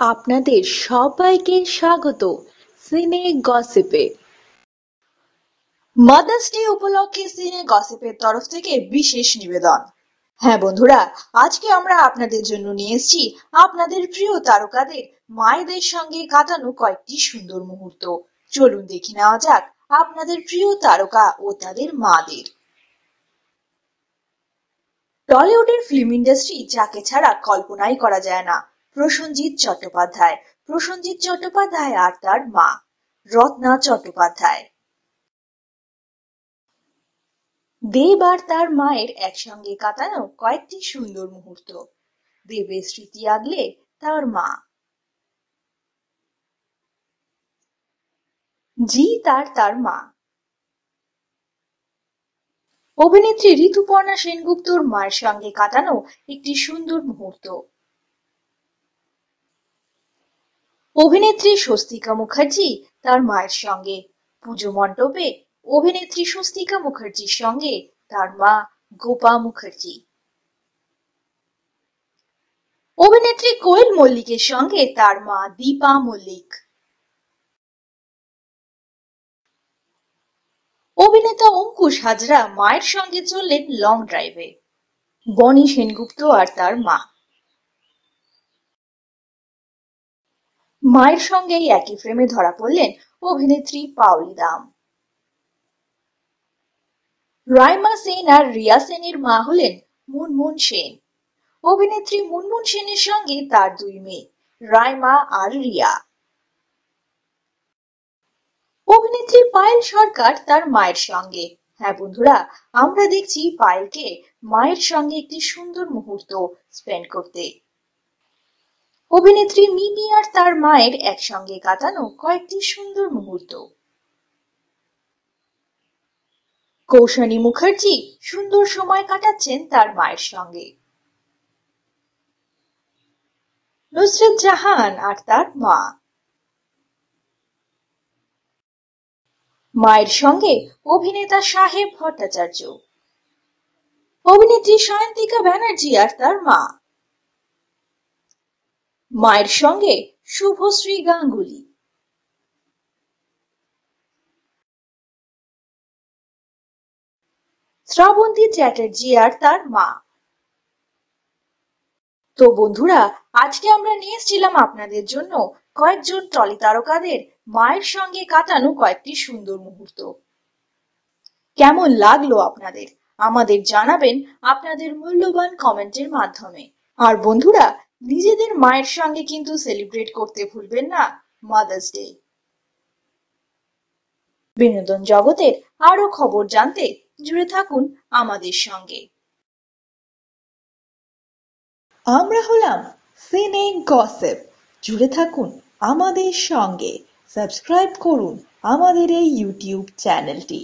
আপনাদের সবাইকে স্বাগত সিনে গসিপে। মাদার্স ডে উপলক্ষে সিনে গসিপের তরফ থেকে বিশেষ নিবেদন। হ্যাঁ বন্ধুরা, আজকে আমরা আপনাদের জন্য নিয়ে এসেছি আপনাদের প্রিয় তারকাদের মায়েদের সঙ্গে কাটানো কয়েকটি সুন্দর মুহূর্ত। চলুন দেখে নেওয়া যাক আপনাদের প্রিয় তারকা ও তাদের মাদের। টলিউডের ফিল্ম ইন্ডাস্ট্রি যাকে ছাড়া কল্পনাই করা যায় না। প্রসঞ্জিৎ চট্টোপাধ্যায়। প্রসঞ্জিৎ চট্টোপাধ্যায় আর তার মা। রত্না চট্টোপাধ্যায়। দেব আর তার মায়ের একসঙ্গে কাটানো কয়েকটি সুন্দর মুহূর্ত। দেবের স্মৃতি আগলে তার মা। জি তার তার মা। অভিনেত্রী ঋতুপর্ণা সেনগুপ্তর মায়ের সঙ্গে কাটানো একটি সুন্দর মুহূর্ত। অভিনেত্রী স্বস্তিকা মুখার্জি তার মায়ের সঙ্গে। পুজো মণ্ডপে অভিনেত্রী স্বস্তিকা মুখার্জির সঙ্গে তার মা গোপা মুখার্জি। অভিনেত্রী কোয়েল মল্লিকের সঙ্গে তার মা দীপা মল্লিক। অভিনেতা অঙ্কুশ হাজরা মায়ের সঙ্গে চললেন লং ড্রাইভে বনি সেনগুপ্ত আর তার মা। মায়ের সঙ্গেই একই ফ্রেমে ধরা পড়লেন অভিনেত্রী পাওলি দাম। রাইমা সেন আর রিয়া সেনের মা হলেন মুনমুন সেন। অভিনেত্রী মুনমুন সেনের সঙ্গে তার দুই মেয়ে, রাইমা আর রিয়া। অভিনেত্রী পায়েল সরকার তার মায়ের সঙ্গে। হ্যাঁ বন্ধুরা, আমরা দেখছি পায়েলকে মায়ের সঙ্গে একটি সুন্দর মুহূর্ত স্পেন্ড করতে। অভিনেত্রী মিমি আর তার মায়ের একসঙ্গে কাটানো কয়েকটি সুন্দর মুহূর্ত। কৌশানী মুখার্জি সুন্দর সময় কাটাচ্ছেন তার মায়ের সঙ্গে। নুসরত জাহান আর তার মা। মায়ের সঙ্গে অভিনেতা সাহেব ভট্টাচার্য। অভিনেত্রী সায়ন্তিকা ব্যানার্জি আর তার মা। মায়ের সঙ্গে শুভশ্রী গাঙ্গুলি। শ্রাবন্তী চ্যাটার্জি আর তার মা। তো বন্ধুরা, আজকে আমরা নিয়ে এসেছিলাম আপনাদের জন্য কয়েকজন টলি তারকাদের মায়ের সঙ্গে কাটানো কয়েকটি সুন্দর মুহূর্ত। কেমন লাগল আপনাদের? আমাদের জানাবেন আপনাদের মূল্যবান কমেন্টের মাধ্যমে। আর বন্ধুরা নিজেদের মায়ের সঙ্গে কিন্তু সেলিব্রেট করতে ভুলবেন না মাদার্স ডে বিনোদন জগতের আরও খবর জানতে জুড়ে থাকুন আমাদের সঙ্গে। আমরা হলাম সিনে গসেপ জুড়ে থাকুন আমাদের সঙ্গে। সাবস্ক্রাইব করুন আমাদের এই ইউটিউব চ্যানেলটি